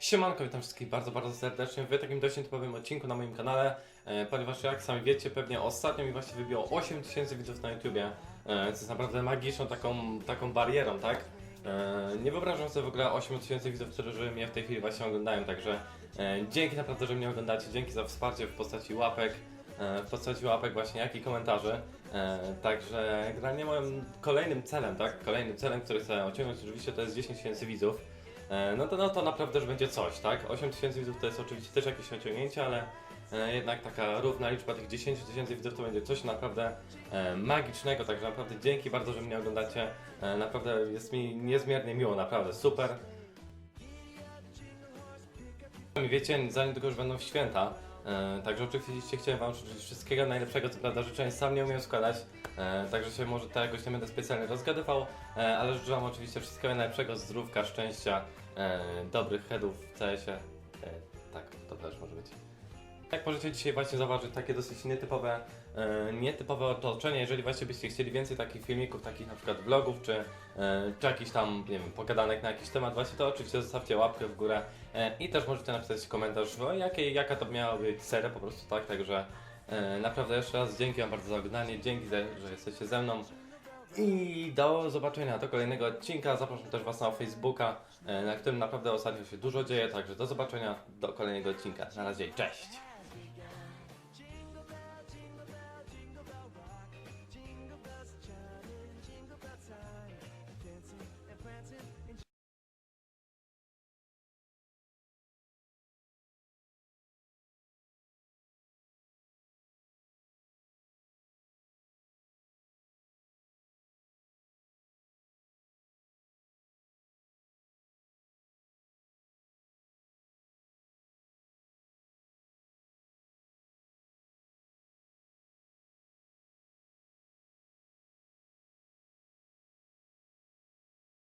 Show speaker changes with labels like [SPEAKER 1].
[SPEAKER 1] Siemanko, witam wszystkich bardzo, bardzo serdecznie w takim dość nietypowym odcinku na moim kanale, e, ponieważ jak sami wiecie, pewnie ostatnio mi właśnie wybiło 8000 widzów na YouTubie, e, co jest naprawdę magiczną taką, taką barierą, tak? E, nie wyobrażam sobie w ogóle 8000 widzów, którzy mnie w tej chwili właśnie oglądają, także e, dzięki naprawdę, że mnie oglądacie, dzięki za wsparcie w postaci łapek, e, w postaci łapek właśnie, jak i komentarzy. E, także generalnie moim kolejnym celem, tak? Kolejnym celem, który chcę osiągnąć oczywiście to jest 10 tysięcy widzów. E, No to, no to naprawdę już będzie coś, tak? 8 tysięcy widzów to jest oczywiście też jakieś osiągnięcie, ale e, jednak taka równa liczba tych 10 tysięcy widzów to będzie coś naprawdę e, magicznego, także naprawdę dzięki bardzo, że mnie oglądacie. Naprawdę jest mi niezmiernie miło, naprawdę super. Wiecie, zanim tylko już będą święta, e, także oczywiście chciałem Wam życzyć wszystkiego najlepszego, co prawda życzeń sam nie umiem składać, e, także się może jakoś nie będę specjalnie rozgadywał, e, ale życzę Wam oczywiście wszystkiego najlepszego, zdrówka, szczęścia, e, dobrych headów w CS-ie, e, tak, to też może być. Jak możecie dzisiaj właśnie zauważyć takie dosyć nietypowe, e, nietypowe otoczenie, jeżeli właśnie byście chcieli więcej takich filmików, takich na przykład vlogów, czy, e, czy jakichś tam, nie wiem, pogadanek na jakiś temat właśnie, to oczywiście zostawcie łapkę w górę e, i też możecie napisać komentarz, o jakiej, jaka to miała być seria po prostu, tak, także e, naprawdę jeszcze raz dzięki Wam bardzo za oglądanie, dzięki, że jesteście ze mną. I do zobaczenia do kolejnego odcinka. Zapraszam też Was na Facebooka, e, na którym naprawdę ostatnio się dużo dzieje. Także do zobaczenia do kolejnego odcinka. Na razie, cześć!